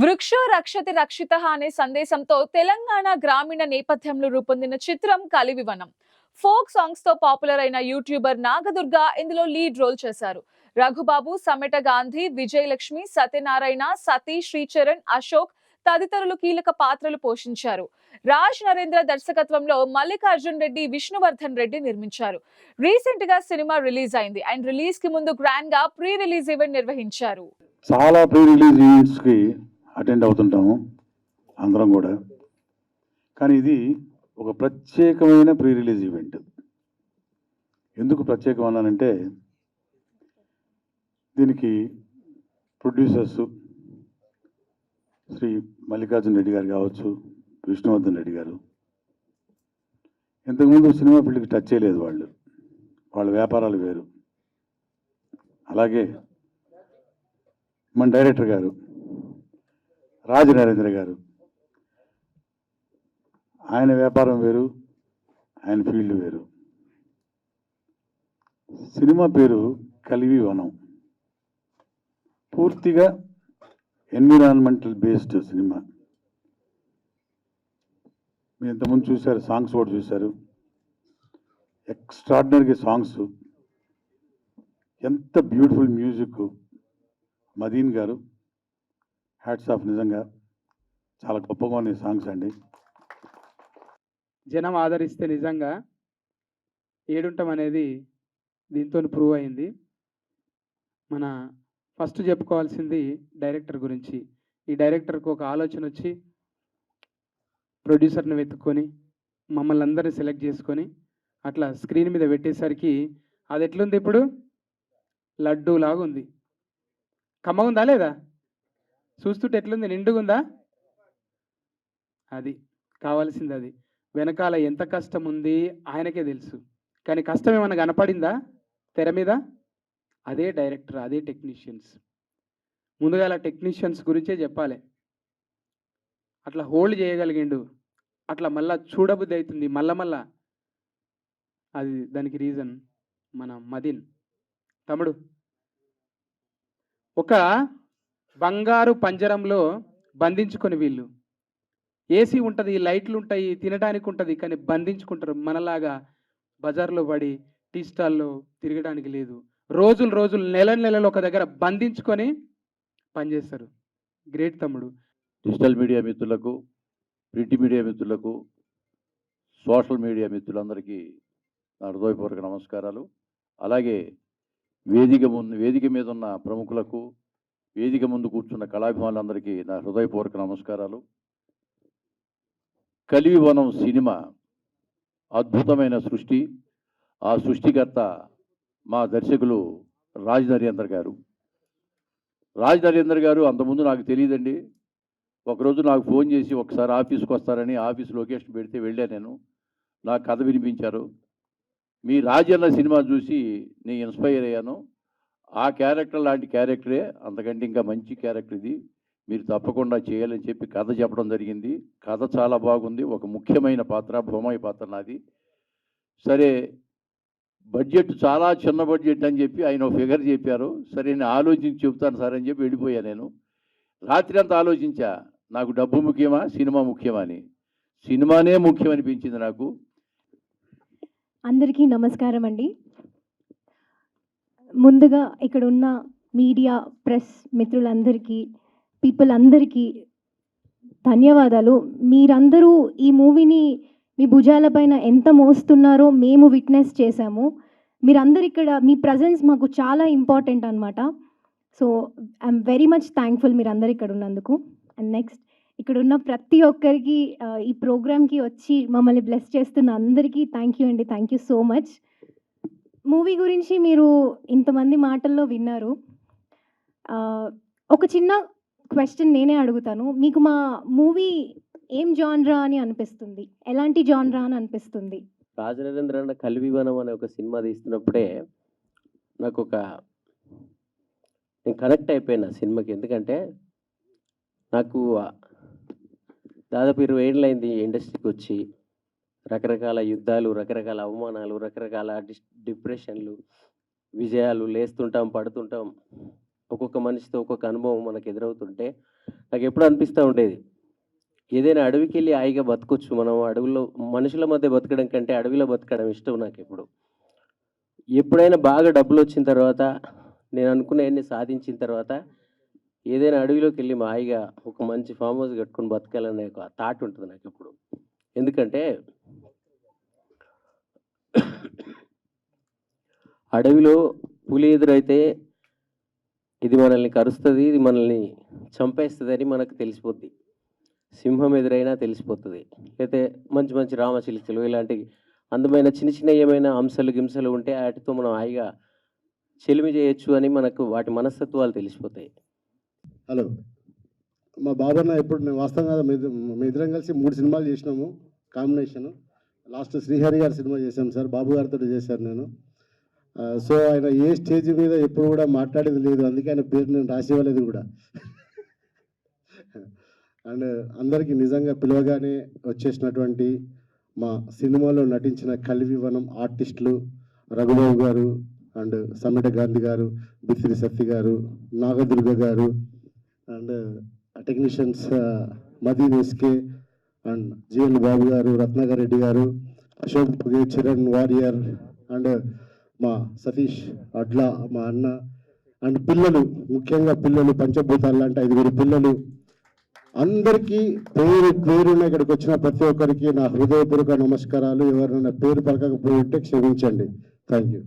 వృక్షో రక్షతి రక్షిత అనే సందేశంతో తెలంగాణ గ్రామీణ నేపథ్యంలో రూపొందిన చిత్రం కలివివనం. ఫోక్ సాంగ్స్తో పాపులర్ అయిన యూట్యూబర్ నాగదుర్గ ఇందులో లీడ్ రోల్ చేశారు. రఘుబాబు సమెట గాంధీ విజయలక్ష్మి సత్యనారాయణ సతీ శ్రీచరణ్ అశోక్ తదితరులు కీలక పాత్రలు పోషించారు. రాజ్ నరేంద్ర దర్శకత్వంలో మల్లికార్జున్ రెడ్డి విష్ణువర్ధన్ రెడ్డి నిర్మించారు. రీసెంట్గా సినిమా రిలీజ్ అయింది. అండ్ రిలీజ్కి ముందు గ్రాండ్గా ప్రీ రిలీజ్ ఈవెంట్ నిర్వహించారు. చాలా ప్రీ రిలీజ్ ఈవెంట్స్కి అటెండ్ అవుతుంటాము అందరం కూడా. కానీ ఇది ఒక ప్రత్యేకమైన ప్రీ రిలీజ్ ఈవెంట్. ఎందుకు ప్రత్యేకం అన్నానంటే దీనికి ప్రొడ్యూసర్స్ శ్రీ మల్లికార్జున రెడ్డి గారు కావచ్చు విష్ణువర్ధన్ రెడ్డి గారు. ఇంతకుముందు సినిమా ఫీల్డ్కి టచ్ చేయలేదు వాళ్ళు. వాళ్ళ వ్యాపారాలు వేరు. అలాగే మన డైరెక్టర్ గారు రాజ నరేంద్ర గారు. ఆయన వ్యాపారం వేరు ఆయన ఫీల్డ్ వేరు. సినిమా పేరు కలివి వనం. పూర్తిగా ఎన్విరాన్మెంటల్ బేస్డ్ సినిమా. మీరు ఇంతకుముందు చూశారు సాంగ్స్ కూడా చూశారు. ఎక్స్ట్రాడినరీగా సాంగ్స్. ఎంత beautiful music. Madeen garu. Hats of నిజంగా. చాలా గొప్పగా ఉన్నాయి సాంగ్స్ అండి. జనం ఆదరిస్తే నిజంగా ఏడుంటాం అనేది దీంతో ప్రూవ్ అయింది. మన ఫస్ట్ చెప్పుకోవాల్సింది డైరెక్టర్ గురించి. ఈ డైరెక్టర్కు ఒక ఆలోచన వచ్చి ప్రొడ్యూసర్ని వెతుక్కొని మమ్మల్ని అందరిని సెలెక్ట్ చేసుకొని అట్లా స్క్రీన్ మీద పెట్టేసరికి అది ఎట్లుంది ఇప్పుడు? లడ్డూలాగా ఉంది కమ్మ ఉందా లేదా? చూస్తుంటే ఎట్లుంది? నిండుగుందా? అది. కావాల్సింది అది వెనకాల ఎంత కష్టం ఉంది ఆయనకే తెలుసు. కానీ కష్టం ఏమైనా కనపడిందా? తెర మీద? అదే డైరెక్టర్ అదే టెక్నీషియన్స్. ముందుగా అలా టెక్నీషియన్స్ గురించే చెప్పాలి. అట్లా హోల్డ్ చేయగలిగిండు. అట్లా మళ్ళా చూడబుద్ధి అవుతుంది మళ్ళా మళ్ళా అది దానికి రీజన్ మన మదిన్. తమ్ముడు. ఒక బంగారు పంజరంలో బంధించుకొని వీళ్ళు. ఏసీ ఉంటుంది లైట్లు ఉంటాయి తినడానికి ఉంటుంది కానీ బంధించుకుంటారు. మనలాగా బజార్లో పడి టీ స్టాల్లో తిరగడానికి లేదు. రోజులు రోజులు నెల నెలలు ఒక దగ్గర బంధించుకొని పనిచేస్తారు గ్రేట్ తమ్ముడు. డిజిటల్ మీడియా మిత్రులకు ప్రింట్ మీడియా మిత్రులకు సోషల్ మీడియా మిత్రులందరికీ నా హృదయపూర్వక నమస్కారాలు. అలాగే వేదిక ముందు వేదిక మీద ఉన్న ప్రముఖులకు వేదిక ముందు కూర్చున్న కళాభిమానులందరికీ నా హృదయపూర్వక నమస్కారాలు. కలివివనం సినిమా అద్భుతమైన సృష్టి. ఆ సృష్టికర్త మా దర్శకులు రాజ్ నరేందర్ గారు. రాజ్ నరేందర్ గారు అంతకుముందు నాకు తెలియదండి. ఒకరోజు నాకు ఫోన్ చేసి ఒకసారి ఆఫీస్కి వస్తారని ఆఫీస్ లొకేషన్ పెడితే వెళ్ళా నేను. నాకు కథ వినిపించారు. మీ రాజన్న సినిమా చూసి నేను ఇన్స్పైర్ అయ్యాను. ఆ క్యారెక్టర్ లాంటి క్యారెక్టరే అంతకంటే ఇంకా మంచి క్యారెక్టర్ ఇది. మీరు తప్పకుండా చేయాలని చెప్పి కథ చెప్పడం జరిగింది. కథ చాలా బాగుంది. ఒక ముఖ్యమైన పాత్ర భూమాయి పాత్ర నాది. సరే బడ్జెట్ చాలా చిన్న బడ్జెట్ అని చెప్పి ఆయన ఒక ఫిగర్ చెప్పారు. సరే నేను ఆలోచించి చెప్తాను సార్ అని చెప్పి వెళ్ళిపోయా నేను. రాత్రి అంతా ఆలోచించా నాకు డబ్బు ముఖ్యమా సినిమా ముఖ్యమా అని. సినిమానే ముఖ్యం అనిపించింది నాకు. అందరికీ నమస్కారం అండి. ముందుగా ఇక్కడ ఉన్న మీడియా ప్రెస్ మిత్రులందరికీ పీపుల్ అందరికీ ధన్యవాదాలు. మీరందరూ ఈ మూవీని మీ భుజాలపైన ఎంత మోస్తున్నారో మేము విట్నెస్ చేశాము. మీరందరు ఇక్కడ మీ ప్రజెన్స్ మాకు చాలా ఇంపార్టెంట్ అనమాట so I'm very much thankful మీరందరు ఇక్కడ ఉన్నందుకు. అండ్ నెక్స్ట్ ఇక్కడ ఉన్న ప్రతి ఒక్కరికి ఈ ప్రోగ్రామ్కి వచ్చి మమ్మల్ని బ్లెస్ చేస్తున్న అందరికీ థ్యాంక్ యూ అండి. Thank you so much movie గురించి మీరు ఇంతమంది మాటల్లో విన్నారు. ఒక చిన్న క్వశ్చన్ నేనే అడుగుతాను. మీకు మా మూవీ ఏం జాన్రా అని అనిపిస్తుంది? ఎలాంటి జాన్రా అని అనిపిస్తుంది? రాజనరేంద్ర అన్న కలివివనం అనే ఒక సినిమా తీస్తున్నప్పుడే నాకు ఒక నేను కనెక్ట్ అయిపోయాను ఆ సినిమాకి. ఎందుకంటే నాకు దాదాపు ఇరవై ఏళ్ళైంది ఇండస్ట్రీకి వచ్చి. రకరకాల యుద్ధాలు రకరకాల అవమానాలు రకరకాల డిస్ డిప్రెషన్లు విజయాలు లేస్తుంటాం పడుతుంటాం. ఒక్కొక్క మనిషితో ఒక్కొక్క అనుభవం మనకు ఎదురవుతుంటే నాకు ఎప్పుడు అనిపిస్తూ ఉండేది. ఏదైనా అడవికి వెళ్ళి హాయిగా బతకొచ్చు. మనం అడవిలో మనుషుల మధ్య బతకడం కంటే అడవిలో బతకడం ఇష్టం నాకు ఎప్పుడు. ఎప్పుడైనా బాగా డబ్బులు వచ్చిన తర్వాత నేను అనుకునేవన్నీ సాధించిన తర్వాత ఏదైనా అడవిలోకి వెళ్ళి మా హాయిగా ఒక మంచి ఫామ్ హౌస్ కట్టుకొని బతకాలనే ఒక థాట్ ఉంటుంది నాకు ఎప్పుడు. ఎందుకంటే అడవిలో పులి ఎదురైతే ఇది మనల్ని కరుస్తుంది ఇది మనల్ని చంపేస్తుంది మనకు తెలిసిపోద్ది. సింహం ఎదురైనా తెలిసిపోతుంది. అయితే మంచి మంచి రామచిలుకలు ఇలాంటి అందమైన చిన్న చిన్న ఏమైనా అంశాలు గింసలు ఉంటే వాటితో మనం హాయిగా చెలిమి చేయొచ్చు అని మనకు వాటి మనస్తత్వాలు తెలిసిపోతాయి. హలో. మా బాబన్న ఇప్పుడు నేను వాస్తవంగా మీద మీ ఇద్దరం కలిసి మూడు సినిమాలు చేసినాము కాంబినేషన్. లాస్ట్ శ్రీహరి గారి సినిమా చేశాను సార్ బాబు గారితో చేశాను నేను. సో ఆయన ఏ స్టేజ్ మీద ఎప్పుడు కూడా మాట్లాడేది లేదు అందుకే ఆయన పేరు నేను రాసివ్వలేదు కూడా. అండ్ అందరికీ నిజంగా పిలవగానే వచ్చేసినటువంటి మా సినిమాలో నటించిన కలివివనం ఆర్టిస్టులు రఘుబాబు గారు అండ్ సమ్మిట గాంధీ గారు బిసిరి Satti garu Nagadurga garu and technicians Madeen SK and GL Babu garu Ratnakar Reddy గారు అశోక్ చిరణ్ వారియర్ అండ్ మా సతీష్ అడ్లా మా అన్న అండ్ పిల్లలు ముఖ్యంగా పిల్లలు పంచభూతాలు లాంటి ఐదుగురు పిల్లలు. అందరికీ పేరు పేరున ఇక్కడికి వచ్చిన ప్రతి ఒక్కరికి నా హృదయపూర్వక నమస్కారాలు. ఎవరైనా పేరు పలకకపోయి ఉంటే క్షమించండి. Thank you